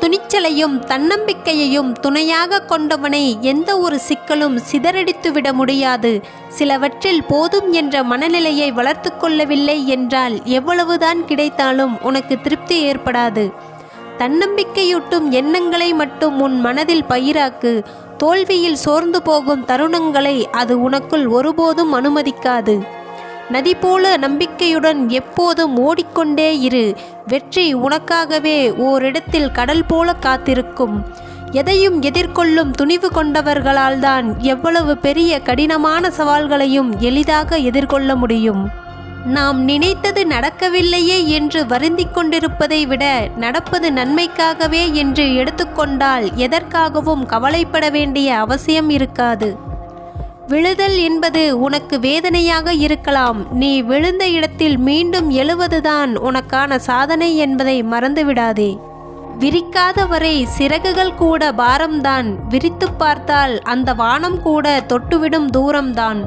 துணிச்சலையும் தன்னம்பிக்கையையும் துணையாக கொண்டவனை எந்த ஒரு சிக்கலும் சிதறடித்துவிட முடியாது. சிலவற்றில் போதும் என்ற மனநிலையை வளர்த்து கொள்ளவில்லை என்றால் எவ்வளவுதான் கிடைத்தாலும் உனக்கு திருப்தி ஏற்படாது. தன்னம்பிக்கையூட்டும் எண்ணங்களை மட்டும் உன் மனதில் பயிராக்கு. தோல்வியில் சோர்ந்து போகும் தருணங்களை அது உனக்குள் ஒருபோதும் அனுமதிக்காது. நதி போல நம்பிக்கையுடன் எப்போதும் ஓடிக்கொண்டே இரு. வெற்றி உனக்காகவே ஓரிடத்தில் கடல் போல காத்திருக்கும். எதையும் எதிர்கொள்ளும் துணிவு கொண்டவர்களால் தான் எவ்வளவு பெரிய கடினமான சவால்களையும் எளிதாக எதிர்கொள்ள முடியும். நாம் நினைத்தது நடக்கவில்லையே என்று வருந்திக் கொண்டிருப்பதை விட நடப்பது நன்மைக்காகவே என்று எடுத்துக்கொண்டால் எதற்காகவும் கவலைப்பட வேண்டிய அவசியம் இருக்காது. விழுதல் என்பது உனக்கு வேதனையாக இருக்கலாம். நீ விழுந்த இடத்தில் மீண்டும் எழுவதுதான் உனக்கான சாதனை என்பதை மறந்துவிடாதே. விரிக்காத வரை சிறகுகள் கூட பாரம்தான். விரித்து பார்த்தால் அந்த வானம் கூட தொட்டுவிடும் தூரம்தான்.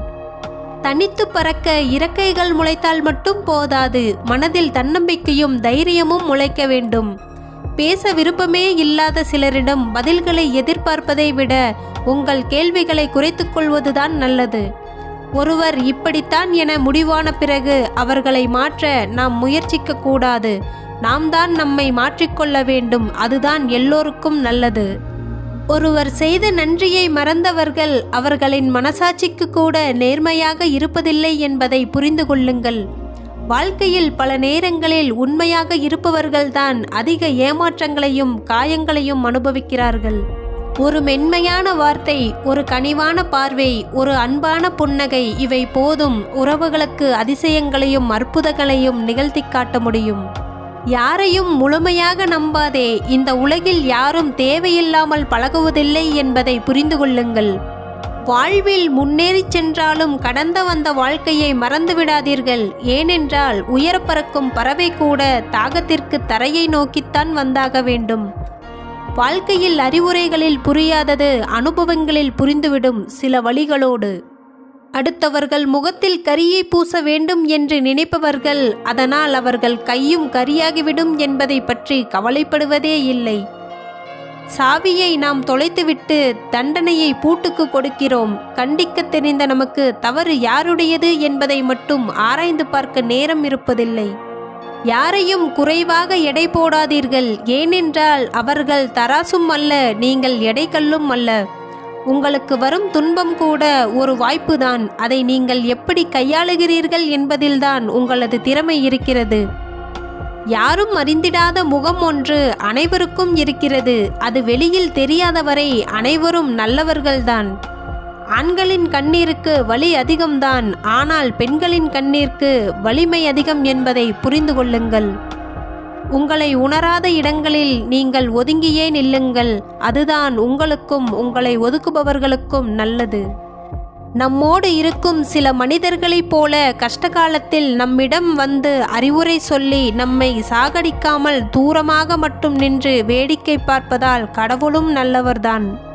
தனித்து பறக்க இறக்கைகள் முளைத்தால் மட்டும் போதாது. மனதில் தன்னம்பிக்கையும் தைரியமும் முளைக்க வேண்டும். பேச விருப்பமே இல்லாத சிலரிடம் பதில்களை எதிர்பார்ப்பதை விட உங்கள் கேள்விகளை குறைத்துக் கொள்வதுதான் நல்லது. ஒருவர் இப்படித்தான் என முடிவான பிறகு அவர்களை மாற்ற நாம் முயற்சிக்க கூடாது. நாம் தான் நம்மை மாற்றிக்கொள்ள வேண்டும். அதுதான் எல்லோருக்கும் நல்லது. ஒருவர் செய்த நன்றியை மறந்தவர்கள் அவர்களின் மனசாட்சிக்கு கூட நேர்மையாக இருப்பதில்லை என்பதை புரிந்து கொள்ளுங்கள். வாழ்க்கையில் பல நேரங்களில் உண்மையாக இருப்பவர்கள்தான் அதிக ஏமாற்றங்களையும் காயங்களையும் அனுபவிக்கிறார்கள். ஒரு மென்மையான வார்த்தை ஒரு கனிவான பார்வை ஒரு அன்பான புன்னகை இவை போதும் உறவுகளுக்கு அதிசயங்களையும் அற்புதங்களையும் நிகழ்த்தி காட்ட முடியும். யாரையும் முழுமையாக நம்பாதே இந்த உலகில் யாரும் தேவையில்லாமல் பழகுவதில்லை என்பதை புரிந்து கொள்ளுங்கள். வாழ்வில் முன்னேறிச் சென்றாலும் கடந்த வந்த வாழ்க்கையை மறந்துவிடாதீர்கள் ஏனென்றால் உயர பறக்கும் பறவை கூட தாகத்திற்கு தரையை நோக்கித்தான் வந்தாக வேண்டும். வாழ்க்கையில் அறிவுரைகளில் புரியாதது அனுபவங்களில் புரிந்துவிடும் சில வழிகளோடு. அடுத்தவர்கள் முகத்தில் கரியை பூச வேண்டும் என்று நினைப்பவர்கள் அதனால் அவர்கள் கையும் கரியாகிவிடும் என்பதை பற்றி கவலைப்படுவதே இல்லை. சாவியை நாம் தொலைத்துவிட்டு தண்டனையை பூட்டுக்கு கொடுக்கிறோம். கண்டிக்க தெரிந்த நமக்கு தவறு யாருடையது என்பதை மட்டும் ஆராய்ந்து பார்க்க நேரம் இருப்பதில்லை. யாரையும் குறைவாக எடை போடாதீர்கள். ஏனென்றால் அவர்கள் தராசும் அல்ல நீங்கள் எடைக்கல்லும் அல்ல. உங்களுக்கு வரும் துன்பம் கூட ஒரு வாய்ப்புதான். அதை நீங்கள் எப்படி கையாளுகிறீர்கள் என்பதில்தான் உங்களது திறமை இருக்கிறது. யாரும் அறிந்திடாத முகம் ஒன்று அனைவருக்கும் இருக்கிறது. அது வெளியில் தெரியாதவரை அனைவரும் நல்லவர்கள்தான். ஆண்களின் கண்ணீருக்கு வலி அதிகம்தான் ஆனால் பெண்களின் கண்ணீருக்கு வலிமை அதிகம் என்பதை புரிந்து கொள்ளுங்கள். உங்களை உணராத இடங்களில் நீங்கள் ஒதுங்கியே நில்லுங்கள். அதுதான் உங்களுக்கும் உங்களை ஒதுக்குபவர்களுக்கும் நல்லது. நம்மோடு இருக்கும் சில மனிதர்களைப் போல கஷ்டகாலத்தில் நம்மிடம் வந்து அறிவுரை சொல்லி நம்மை சாகடிக்காமல் தூரமாக மட்டும் நின்று வேடிக்கை பார்ப்பதால் கடவுளும் நல்லவர்தான்.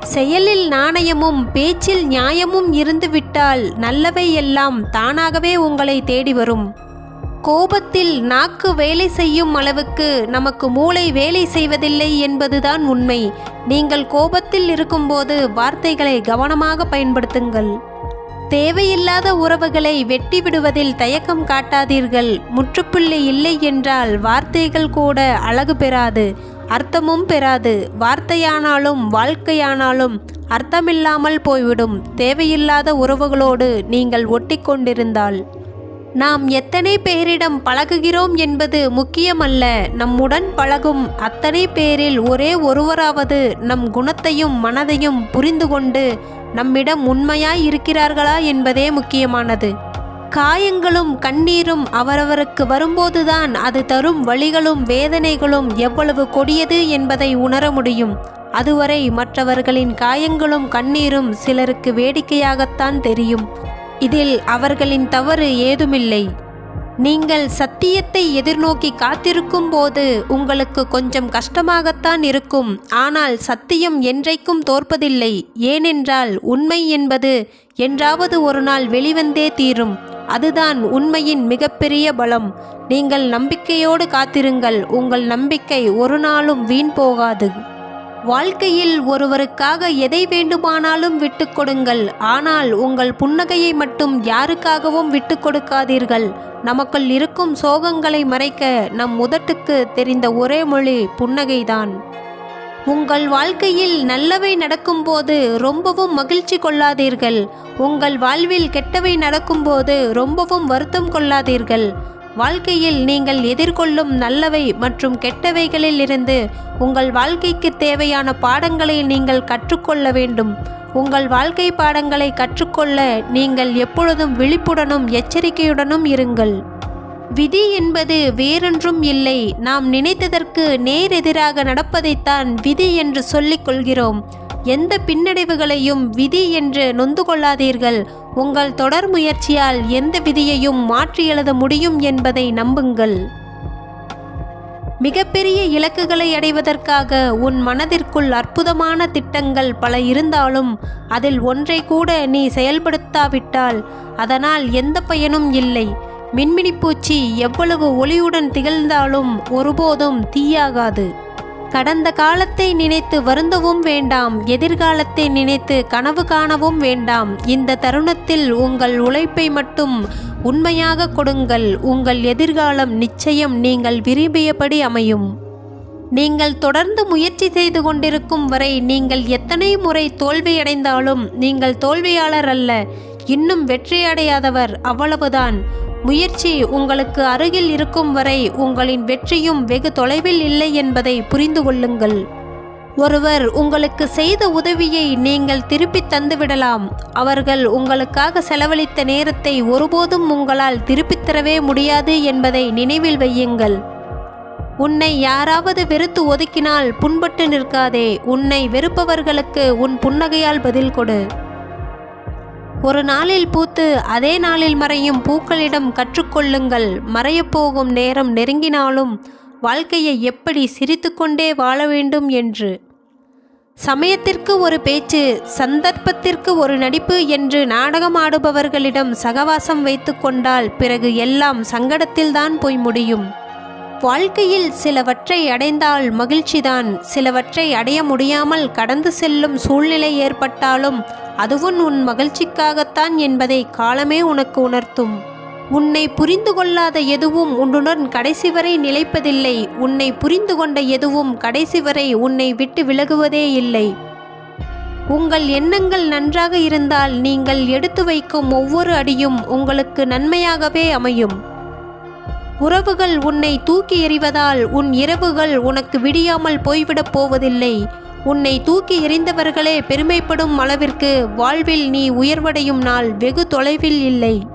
செயலில் நாணயமும் பேச்சில் நியாயமும் இருந்துவிட்டால் நல்லவை எல்லாம் தானாகவே உங்களை தேடி வரும். கோபத்தில் நாக்கு வேலை செய்யும் அளவுக்கு நமக்கு மூளை வேலை செய்வதில்லை என்பதுதான் உண்மை. நீங்கள் கோபத்தில் இருக்கும்போது வார்த்தைகளை கவனமாக பயன்படுத்துங்கள். தேவையில்லாத உறவுகளை வெட்டி விடுவதில் தயக்கம் காட்டாதீர்கள். முற்றுப்புள்ளி இல்லை என்றால் வார்த்தைகள் கூட அழகு பெறாது. அர்த்தமும் பெறாது. வார்த்தையானாலும் வாழ்க்கையானாலும் அர்த்தமில்லாமல் போய்விடும். தேவையில்லாத உறவுகளோடு நீங்கள் ஒட்டிக்கொண்டிருந்தால். நாம் எத்தனை பேரிடம் பழகுகிறோம் என்பது முக்கியமல்ல. நம்முடன் பழகும் அத்தனை பேரில் ஒரே ஒருவராவது நம் குணத்தையும் மனதையும் புரிந்து கொண்டு நம்மிடம் உண்மையாய் இருக்கிறார்களா என்பதே முக்கியமானது. காயங்களும் கண்ணீரும் அவரவருக்கு வரும்போதுதான் அது தரும் வழிகளும் வேதனைகளும் எவ்வளவு கொடியது என்பதை உணர முடியும். அதுவரை மற்றவர்களின் காயங்களும் கண்ணீரும் சிலருக்கு வேடிக்கையாகத்தான் தெரியும். இதில் அவர்களின் தவறு ஏதுமில்லை. நீங்கள் சத்தியத்தை எதிர்நோக்கி காத்திருக்கும் போது உங்களுக்கு கொஞ்சம் கஷ்டமாகத்தான் இருக்கும். ஆனால் சத்தியம் என்றைக்கும் தோற்பதில்லை. ஏனென்றால் உண்மை என்பது என்றாவது ஒரு நாள் வெளிவந்தே தீரும். அதுதான் உண்மையின் மிகப்பெரிய பலம். நீங்கள் நம்பிக்கையோடு காத்திருங்கள். உங்கள் நம்பிக்கை ஒரு நாளும் வீண் போகாது. வாழ்க்கையில் ஒருவருக்காக எதை வேண்டுமானாலும் விட்டுக்கொடுங்கள் ஆனால் உங்கள் புன்னகையை மட்டும் யாருக்காகவும் விட்டுக்கொடுக்காதீர்கள் நமக்குள் இருக்கும் சோகங்களை மறைக்க நம் உதட்டுக்கு தெரிந்த ஒரே மொழி புன்னகைதான். உங்கள் வாழ்க்கையில் நல்லவை நடக்கும்போது ரொம்பவும் மகிழ்ச்சி கொள்ளாதீர்கள். உங்கள் வாழ்வில் கெட்டவை நடக்கும்போது ரொம்பவும் வருத்தம் கொள்ளாதீர்கள். வாழ்க்கையில் நீங்கள் எதிர்கொள்ளும் நல்லவை மற்றும் கெட்டவைகளில் இருந்து உங்கள் வாழ்க்கைக்கு தேவையான பாடங்களை நீங்கள் கற்றுக்கொள்ள வேண்டும். உங்கள் வாழ்க்கை பாடங்களை கற்றுக்கொள்ள நீங்கள் எப்பொழுதும் விழிப்புடனும் எச்சரிக்கையுடனும் இருங்கள். விதி என்பது வேறொன்றும் இல்லை. நாம் நினைத்ததற்கு நேரெதிராக நடப்பதைத்தான் விதி என்று சொல்லிக் கொள்கிறோம். எந்த பின்னடைவுகளையும் விதி என்று நொந்து கொள்ளாதீர்கள் உங்கள் தொடர் முயற்சியால் எந்த விதியையும் மாற்றி எழுத முடியும் என்பதை நம்புங்கள். மிகப்பெரிய இலக்குகளை அடைவதற்காக உன் மனதிற்குள் அற்புதமான திட்டங்கள் பல இருந்தாலும் அதில் ஒன்றை கூட நீ செயல்படுத்தாவிட்டால் அதனால் எந்த பயனும் இல்லை. மின்மினி பூச்சி எவ்வளவு ஒளியுடன் திகழ்ந்தாலும் ஒருபோதும் தீயாகாது. கடந்த காலத்தை நினைத்து வருந்தவும் வேண்டாம் எதிர்காலத்தை நினைத்து கனவு காணவும் வேண்டாம். இந்த தருணத்தில் உங்கள் உழைப்பை மட்டும் உண்மையாக கொடுங்கள். உங்கள் எதிர்காலம் நிச்சயம் நீங்கள் விரும்பியபடி அமையும். நீங்கள் தொடர்ந்து முயற்சி செய்து கொண்டிருக்கும் வரை நீங்கள் எத்தனை முறை தோல்வியடைந்தாலும் நீங்கள் தோல்வியாளர் அல்ல இன்னும் வெற்றியடையாதவர் அவ்வளவுதான். முயற்சி உங்களுக்கு அருகில் இருக்கும் வரை உங்களின் வெற்றியும் வெகு தொலைவில் இல்லை என்பதை புரிந்து கொள்ளுங்கள். ஒருவர் உங்களுக்கு செய்த உதவியை நீங்கள் திருப்பித் தந்துவிடலாம். அவர்கள் உங்களுக்காக செலவழித்த நேரத்தை ஒருபோதும் உங்களால் திருப்பித் தரவே முடியாது என்பதை நினைவில் வையுங்கள். உன்னை யாராவது வெறுத்து ஒதுக்கினால் புண்பட்டு நிற்காதே. உன்னை வெறுப்பவர்களுக்கு உன் புன்னகையால் பதில் கொடு. ஒரு நாளில் பூத்து அதே நாளில் மறையும் பூக்களிடம் கற்றுக்கொள்ளுங்கள். மறையப்போகும் நேரம் நெருங்கினாலும் வாழ்க்கையை எப்படி சிரித்துக்கொண்டே வாழ வேண்டும் என்று. சமயத்திற்கு ஒரு பேச்சு சந்தர்ப்பத்திற்கு ஒரு நடிப்பு என்று நாடகம் ஆடுபவர்களிடம் சகவாசம் வைத்து கொண்டால் பிறகு எல்லாம் சங்கடத்தில்தான் போய் முடியும். வாழ்க்கையில் சிலவற்றை அடைந்தால் மகிழ்ச்சிதான். சிலவற்றை அடைய முடியாமல் கடந்து செல்லும் சூழ்நிலை ஏற்பட்டாலும் அதுவும் உன் மகிழ்ச்சிக்காகத்தான் என்பதை காலமே உனக்கு உணர்த்தும். உன்னை புரிந்து கொள்ளாத எதுவும் உன்னுடன் கடைசி வரை நிலைப்பதில்லை. உன்னை புரிந்து கொண்ட எதுவும் கடைசி வரை உன்னை விட்டு விலகுவதே இல்லை. உங்கள் எண்ணங்கள் நன்றாக இருந்தால் நீங்கள் எடுத்து வைக்கும் ஒவ்வொரு அடியும் உங்களுக்கு நன்மையாகவே அமையும். உறவுகள் உன்னை தூக்கி எறிவதால் உன் இரவுகள் உனக்கு விடியாமல் போய்விடப் போவதில்லை. உன்னை தூக்கி எறிந்தவர்களே பெருமைப்படும் அளவிற்கு வாழ்வில் நீ உயர்வடையும் நாள் வெகு தொலைவில் இல்லை.